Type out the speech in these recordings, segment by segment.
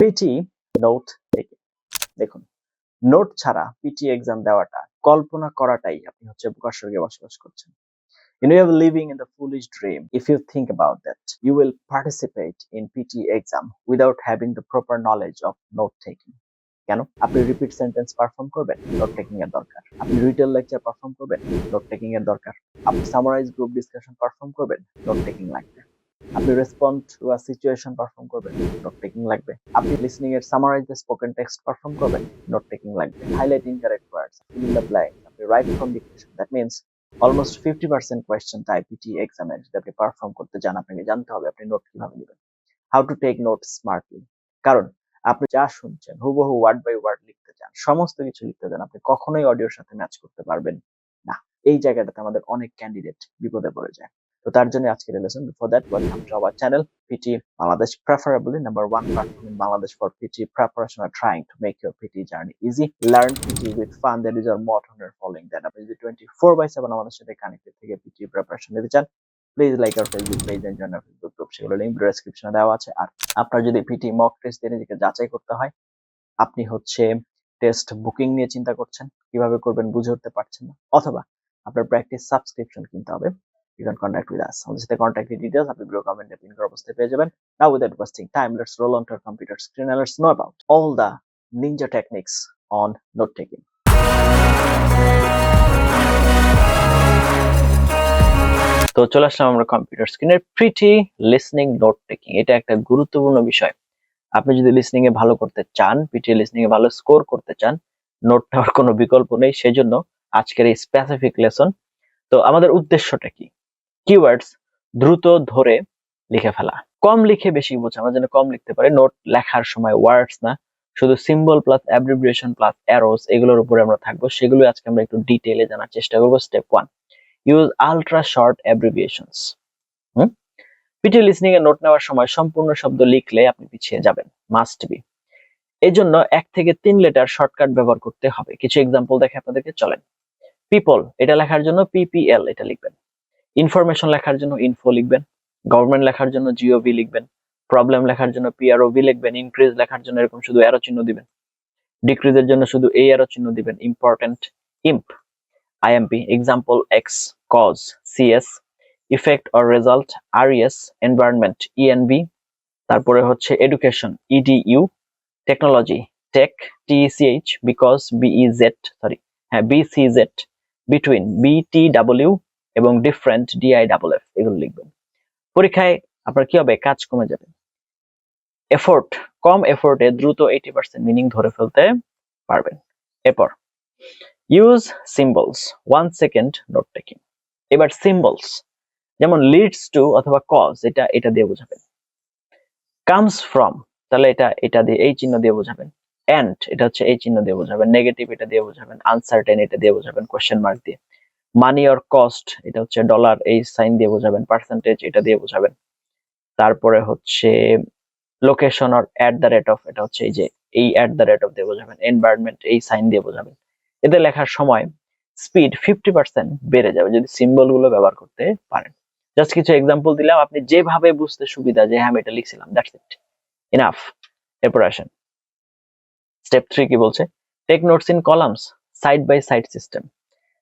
PT note taking দেখুন note ছাড়া PT exam দেওয়াটা কল্পনা করাটাই আপনি হচ্ছে প্রকাশ্যে বসবাস করছেন। You know, you're living in the foolish dream. If you think about that, you will participate in PT exam without having the proper knowledge of note taking. কেন? আপনি রিপিট সেন্টেন্স পারফর্ম করবেন নোট টেকিং এর দরকার। আপনি retell lecture perform করবেন note taking এর দরকার। আপনি সামারাইজ গ্রুপ ডিসকাশন পারফর্ম করবেন নোট টেকিং লাগবে। আপনি respond to a situation perform করবেন নোট টেকিং লাগবে। আপনি লিসনিং এর summarise the spoken text perform করবেন নোট টেকিং লাগবে। Highlight incorrect words fill in the blank আপনি write from dictation that means almost fifty percent question type PT এক্সামে যদি আপনি পারফর্ম করতে চান, আপনাকে জানতে হবে আপনি নোট কীভাবে নেবেন। How to take note smartly কারণ আপনি যা শুনছেন, হুবহু ওয়ার্ড বাই ওয়ার্ড লিখতে চান, সমস্ত কিছু লিখতে চান, আপনি কখনোই অডিওর সাথে ম্যাচ করতে পারবেন না। এই জায়গাটাতে আমাদের অনেক ক্যান্ডিডেট বিপদে পড়ে যায়। তো তার জন্য আজকের lesson before that welcome to our channel PT Bangladesh, preferably number one platform in Bangladesh for PT preparation are trying to make your PT journey easy. Learn PT with fun that is our motto following that. আপনি যদি 24 by 7 আমাদের সাথে connected থেকে PT preparation নিতে চান please like R Facebook page and join Facebook group সেগুলো link ডেসক্রিপশনে দেওয়া আছে। আর আপনার যদি পিটি মক টেস্ট দিয়ে নিজেকে যাচাই করতে হয়, আপনি হচ্ছে টেস্ট বুকিং নিয়ে চিন্তা করছেন, কীভাবে করবেন বুঝে উঠতে পারছেন না, অথবা আপনার প্র্যাকটিস সাবস্ক্রিপশন কিনতে হবে you can contact with us. আমাদের সাথে contact details আপনি ভিডিও কমেন্টে পিন করা অবস্থায় পেয়ে যাবেন now without wasting time, let's roll on to our computer screen and let's know about all the ninja techniques on note taking. তো চলে আসলাম আমরা কম্পিউটার স্ক্রিনের প্রিটি লিসনিং নোট টেকিং এটা একটা গুরুত্বপূর্ণ বিষয়। আপনি যদি লিসনিং এ ভালো করতে চান পিটি লিসনিং এ ভালো স্কোর করতে চান নোট নেওয়ার কোনো বিকল্প নেই। সেজন্য আজকের এই স্পেসিফিক লেসন তো আমাদের উদ্দেশ্যটা কি? কিওয়ার্ডস দ্রুত ধরে লিখে ফেলা। কম লিখে বেশি বোঝা, আমরা যেন কম লিখতে পারি। নোট লেখার সময় ওয়ার্ডস না, শুধু symbol plus abbreviation plus arrows এগুলোর উপরে আমরা থাকব। সেগুলো আজকে আমরা একটু ডিটেইলে জানার চেষ্টা করব। Step one use ultra short abbreviations PT listening এ নোট নেওয়ার সময় সম্পূর্ণ শব্দ লিখলে আপনি পিছিয়ে যাবেন। মাস্ট বি এই জন্য এক থেকে তিন লেটার শর্টকাট ব্যবহার করতে হবে। কিছু এক্সাম্পল দেখে আপনাদেরকে চলেন। পিপল এটা লেখার জন্য পিপিএল এটা লিখবেন। ইনফরমেশন লেখার জন্য ইনফো লিখবেন গভর্নমেন্ট লেখার জন্য জিওভি লিখবেন প্রবলেম লেখার জন্য পিআরওভি লিখবেন ইনক্রিজ লেখার জন্য এরকম শুধু অ্যারো চিহ্ন দিবেন। ডিক্রিজের জন্য শুধু এই অ্যারো চিহ্ন দিবেন important imp IMP example ex cause CS effect or result RES environment ENV তারপরে হচ্ছে education EDU technology tech TCH because BEZ sorry হ্যাঁ বিসিজেড বিটুইন বিটিডাব্লিউ এবং ডিফারেন্ট ডিআই ডাবল এফ এগুলো লিখবেন। পরীক্ষায় আপনার কি হবে? কাজ কমে যাবে। এফোর্ট কম এফোর্টে দ্রুত এইটি পার্সেন্ট মিনিং ধরে ফেলতে পারবেন। এরপর use symbols one second note taking এবার সিম্বলস যেমন লিডস টু অথবা কজ এটা এটা দিয়ে বোঝাবেন। কামস ফ্রম তাহলে এটা এটা দিয়ে, এই চিহ্ন দিয়ে বোঝাবেন। এন্ড এটা হচ্ছে এই চিহ্ন দিয়ে বোঝাবেন। নেগেটিভ এটা দিয়ে বোঝাবেন। আনসার্টেন এটা দিয়ে বোঝাবেন। কোয়েশ্চেন মার্ক দিয়ে। মানি অর কস্ট এটা হচ্ছে ডলার এই সাইন দিয়ে বোঝাবেন পার্সেন্টেজ এটা দিয়ে বোঝাবেন। তারপরে হচ্ছে location or at the rate of এটা হচ্ছে এই যে এই অ্যাট দ্য রেট অফ দিয়ে বোঝাবেন এনভায়রনমেন্ট এই সাইন দিয়ে বোঝাবেন। এতে লেখার সময় স্পিড ফিফটি পার্সেন্ট বেড়ে যাবে যদি সিম্বলগুলো ব্যবহার করতে পারেন। জাস্ট কিছু এক্সাম্পল দিলাম, আপনি যেভাবে বুঝতে সুবিধা যে হ্যাঁ আমি এটা লিখছিলাম দ্যাটস ইট ইনাফ এরপর আসেন। স্টেপ থ্রি কি বলছে? Take notes in columns side by side system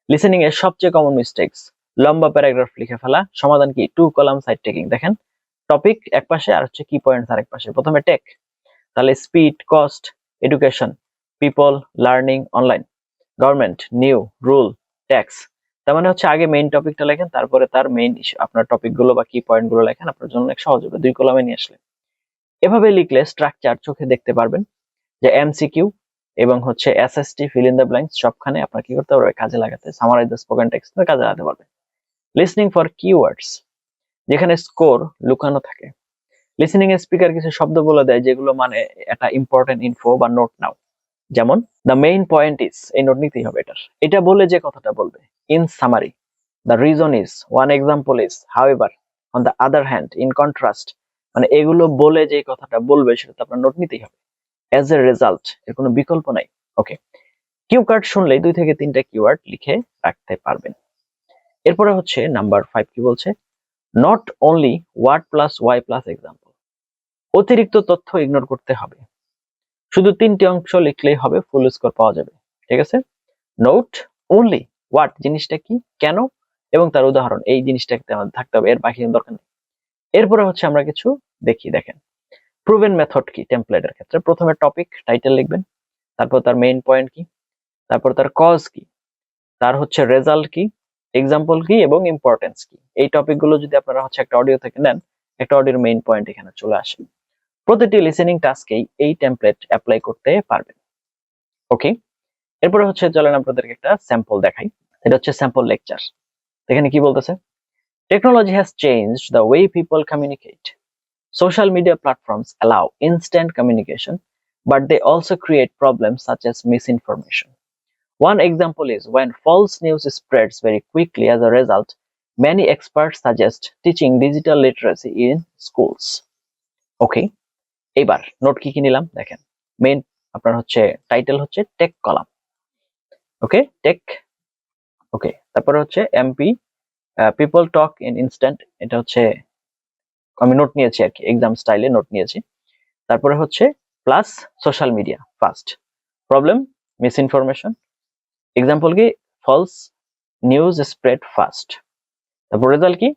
listening এর সবচেয়ে কমন মিস্টেক্স লম্বা প্যারাগ্রাফ লিখে ফেলা। সমাধান কি? টু কলাম সাইড টেকিং দেখেন টপিক এক পাশে আর হচ্ছে কি পয়েন্টস আরেক পাশে। প্রথমে টেক তাহলে speed cost education people learning online government new rule tax তার মানে হচ্ছে আগে মেইন টপিকটা লেখেন, তারপরে তার মেইন আপনার টপিকগুলো বা কি পয়েন্টগুলো লেখেন, আপনার জন্য অনেক সহজ হবে। দুই কলামে নিয়ে আসলে। এভাবে লিখলে স্ট্রাকচার চোখে দেখতে পারবেন যে এমসিকিউ এবং হচ্ছে SST fill in the blanks সবখানে আপনার কি করতে পারবে? কাজে লাগাতে সামারাইজ দ্য স্পোকেন টেক্সট কাজে লাগাতে পারবে। লিসনিং ফর কিওয়ার্ডস যেখানে স্কোর লুকানো থাকে। লিসনিং এর স্পিকার কিছু শব্দ বলে দেয়, যেগুলো মানে একটা ইম্পর্টেন্ট ইনফো বা নোট নাও। যেমন দ্য মেইন পয়েন্ট ইজ এই নোট নিতেই হবে এটার। এটা বলে যে কথাটা বলবে। In summary the reason is one example is however on the other hand in contrast মানে এগুলো বলে যে কথাটা বলবে সেটা তো আপনার নোট নিতেই হবে। অ্যাজ এ রেজাল্ট এর কোনো বিকল্প নাই। ওকে কিউ কার্ড শুনলেই দুই থেকে তিনটা কিওয়ার্ড লিখে রাখতে পারবেন। এরপরে হচ্ছে নাম্বার ফাইভ কি বলছে? Not only word plus Y plus example অতিরিক্ত তথ্য ইগনোর করতে হবে। শুধু তিনটি অংশ লিখলেই হবে ফুল স্কোর পাওয়া যাবে। ঠিক আছে? নোট অনলি হোয়াট জিনিসটা কি, কেন এবং তার উদাহরণ, এই জিনিসটাকে থাকতে হবে, এর বাকি দরকার নেই। এরপরে হচ্ছে আমরা কিছু দেখি, দেখেন। প্রুভেন মেথড কি টেমপ্লেটের ক্ষেত্রে। প্রথমে টপিক টাইটেল লিখবেন। তারপর তার মেইন পয়েন্ট কি? তারপর তার কজ কি? তার হচ্ছে রেজাল্ট কি? এক্সাম্পল কি? এবং ইম্পর্টেন্স কি? এই টপিকগুলো যদি আপনারা হচ্ছে একটা অডিও থেকে নেন, একটা অডিওর মেইন পয়েন্ট এখানে চলে আসে। প্রতিটি লিসেনিং টাস্কেই এই টেমপ্লেট অ্যাপ্লাই করতে পারবেন। ওকে এরপরে হচ্ছে চলেন আপনাদেরকে একটা স্যাম্পল দেখাই। এটা হচ্ছে স্যাম্পল লেকচার এখানে কি বলতেছে? Technology has change the way people communicate social media platforms allow instant communication but they also create problems such as misinformation. One example is when false news spreads very quickly as a result, many experts suggest teaching digital literacy in schools. Okay এবার note কি কি নিলাম দেখেন main আপনার হচ্ছে title হচ্ছে tech column okay tech okay তারপরে হচ্ছে MP people talk in instant এটা হচ্ছে আমি নোট নিয়েছি আর কি এক্সাম স্টাইলে নোট নিয়েছি। তারপরে হচ্ছে plus social media first problem misinformation example কি ফলস নিউজ স্প্রেড ফাস্ট তারপর রেজাল্ট কি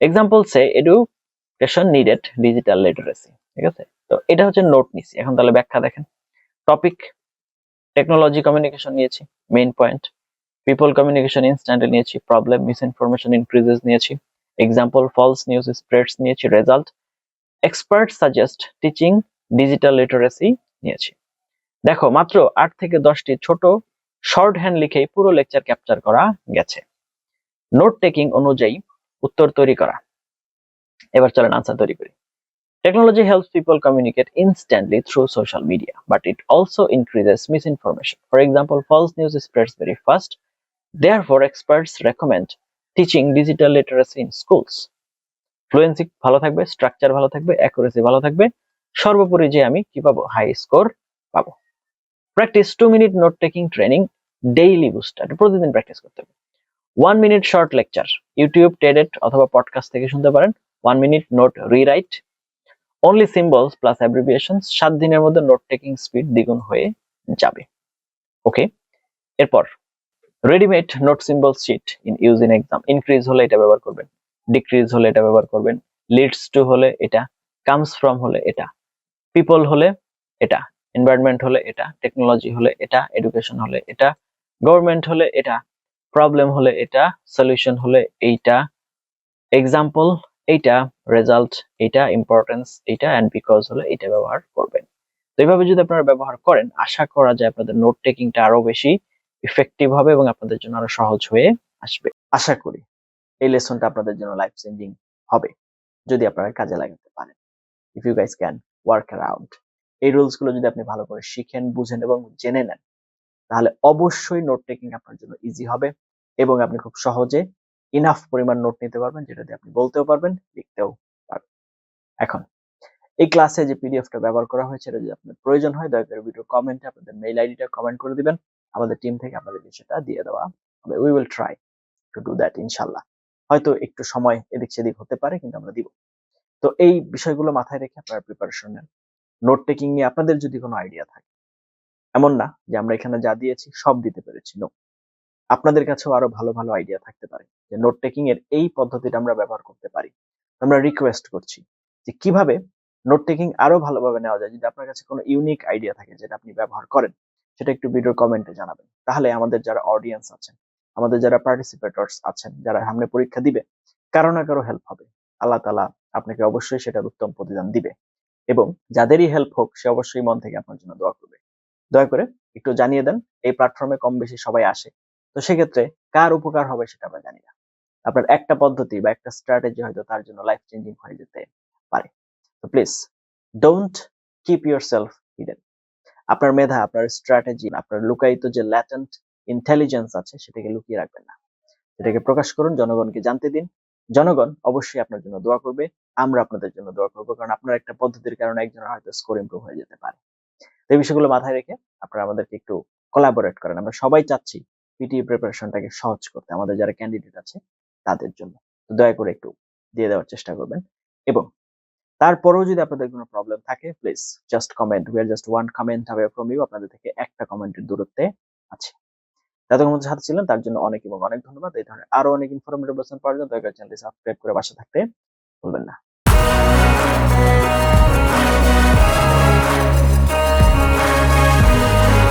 এক্সাম্পল সে এডুকেশন নিডেড ডিজিটাল লিটারেসি ঠিক আছে? তো এটা হচ্ছে নোট নিছি এখন তাহলে ব্যাখ্যা দেখেন। টপিক টেকনোলজি কমিউনিকেশন নিয়েছি মেইন পয়েন্ট পিপল কমিউনিকেশন ইনস্ট্যান্টে নিয়েছি প্রবলেম মিস ইনফরমেশন ইনক্রিজেস নিয়েছি। এক্সাম্পল ফলস নিউজ স্প্রেডস নিয়েছি result expert suggest teaching digital literacy নিয়েছি। দেখো, মাত্র আট থেকে দশটি ছোট শর্ট হ্যান্ড লিখেই পুরো লেকচার ক্যাপচার করা গেছে। নোট টেকিং অনুযায়ী উত্তর তৈরি করা। এবার চলেন আনসার তৈরি করি। Technology helps people communicate instantly through social media but it also increases misinformation for example false news spreads very fast therefore experts recommend teaching digital literacy in schools fluency ভালো থাকবে স্ট্রাকচার ভালো থাকবে accuracy ভালো থাকবে। সর্বোপরি যে আমি কি পাবো? হাই স্কোর পাবো। Practice two minute note taking training daily booster প্রতিদিন প্র্যাকটিস করতে হবে। One minute short lecture YouTube টেডেট অথবা পডকাস্ট থেকে শুনতে পারেন। One minute note rewrite only symbols plus abbreviation সাত দিনের মধ্যে নোট টেকিং স্পিড দ্বিগুণ হয়ে যাবে। ওকে এরপর readymade note symbol sheet in use in exam increase হলে এটা ব্যবহার করবেন। ডিক্রিজ হলে এটা ব্যবহার করবেন। লিডস টু হলে এটা কামস ফ্রম হলে এটা। পিপল হলে এটা এনভায়রনমেন্ট হলে এটা টেকনোলজি হলে এটা এডুকেশন হলে এটা গভর্নমেন্ট হলে এটা প্রবলেম হলে এটা সলিউশন হলে এইটা এক্সাম্পল এইটা রেজাল্ট এইটা ইম্পর্টেন্স এইটা অ্যান্ড বিকজ হলে এটা ব্যবহার করবেন। তো এইভাবে যদি আপনারা ব্যবহার করেন, আশা করা যায় আপনাদের নোট টেকিংটা আরও বেশি ইফেক্টিভ হবে এবং আপনাদের জন্য আরও সহজ হয়ে আসবে। আশা করি এই লেসনটা আপনাদের জন্য লাইফ চেঞ্জিং হবে, যদি আপনারা কাজে লাগাতে পারেন। If you guys can work around এই রুলসগুলো যদি আপনি ভালো করে শিখেন, বুঝেন এবং জেনে নেন, তাহলে অবশ্যই নোট টেকিং আপনার জন্য ইজি হবে এবং আপনি খুব সহজে ইনাফ পরিমাণ নোট নিতে পারবেন, যেটা দিয়ে আপনি বলতেও পারবেন, লিখতেও পারবেন। এখন, এই ক্লাসে যে পিডিএফটা ব্যবহার করা হয়েছে, এটা যদি আপনার প্রয়োজন হয়, দয়া করে ভিডিও কমেন্টে আপনাদের মেইল আইডিটা কমেন্ট করে দিবেন। আমাদের টিম থেকে আপনাদেরকে সেটা দিয়ে দেওয়া হবে। We will try to do that ইনশাল্লাহ। হয়তো একটু সময় এদিক সেদিক হতে পারে, কিন্তু আমরা দিব। তো এই বিষয়গুলো মাথায় রেখে আপনারা প্রিপারেশন নেন। নোট টেকিং নিয়ে আপনাদের যদি কোনো আইডিয়া থাকে। এমন না যে আমরা এখানে যা দিয়েছি সব দিতে পেরেছি নো আপনাদের কাছেও আরও ভালো ভালো আইডিয়া থাকতে পারে যে নোট টেকিং এর এই পদ্ধতিটা আমরা ব্যবহার করতে পারি। আমরা রিকোয়েস্ট করছি যে কীভাবে নোট টেকিং আরও ভালোভাবে নেওয়া যায়। যদি আপনার কাছে কোনো ইউনিক আইডিয়া থাকে যেটা আপনি ব্যবহার করেন। সেটা একটু ভিডিওর কমেন্টে জানাবেন। তাহলে আমাদের যারা অডিয়েন্স আছেন, আমাদের যারা পার্টিসিপেটর্স আছেন, যারা সামনে পরীক্ষা দিবে, কারও না কারও হেল্প হবে। আল্লাহ তালা আপনাকে অবশ্যই সেটার উত্তম প্রতিদান দিবে এবং যাদেরই হেল্প হোক, সে অবশ্যই মন থেকে আপনার জন্য দোয়া করবে। দয়া করে একটু জানিয়ে দেন, এই প্ল্যাটফর্মে কম বেশি সবাই আসে। তো সেক্ষেত্রে কার উপকার হবে সেটা আমরা জানি না। আপনার একটা পদ্ধতি বা একটা স্ট্র্যাটেজি হয়তো তার জন্য লাইফ চেঞ্জিং হয়ে যেতে পারে। তো please don't keep yourself hidden আপনার মেধা, আপনার স্ট্র্যাটেজি আপনার লুকায়িত যে ল্যাটেন্ট ইন্টেলিজেন্স আছে, সেটাকে লুকিয়ে রাখবেন না। সেটাকে প্রকাশ করুন, জনগণকে জানতে দিন। জনগণ অবশ্যই আপনার জন্য দোয়া করবে। আমরা আপনাদের জন্য দোয়া করব, কারণ আপনার একটা পদ্ধতির কারণে একজনের হয়তো স্কোর ইমপ্রুভ হয়ে যেতে পারে। এই বিষয়গুলো মাথায় রেখে আপনারা আমাদেরকে একটু কোলাবোরেট করেন। আমরা সবাই চাচ্ছি পিটি প্রিপারেশনটাকে সহজ করতে, আমাদের যারা ক্যান্ডিডেট আছে, তাদের জন্য। দয়া করে একটু দিয়ে দেওয়ার চেষ্টা করবেন এবং তারপরেও যদি আপনাদের কোনো প্রবলেম থাকে please just comment we are just one comment হবে ফ্রম ইউ আপনাদের থেকে একটা কমেন্টের দূরত্বে আছে। এতক্ষণ মধ্যে সাথে ছিলেন, তার জন্য অনেক এবং অনেক ধন্যবাদ। এই ধরনের আরও অনেক ইনফরমেটিভ পাওয়ার জন্য দয়া করে চ্যানেলটি সাবস্ক্রাইব করে পাশে থাকতে ভুলবেন না।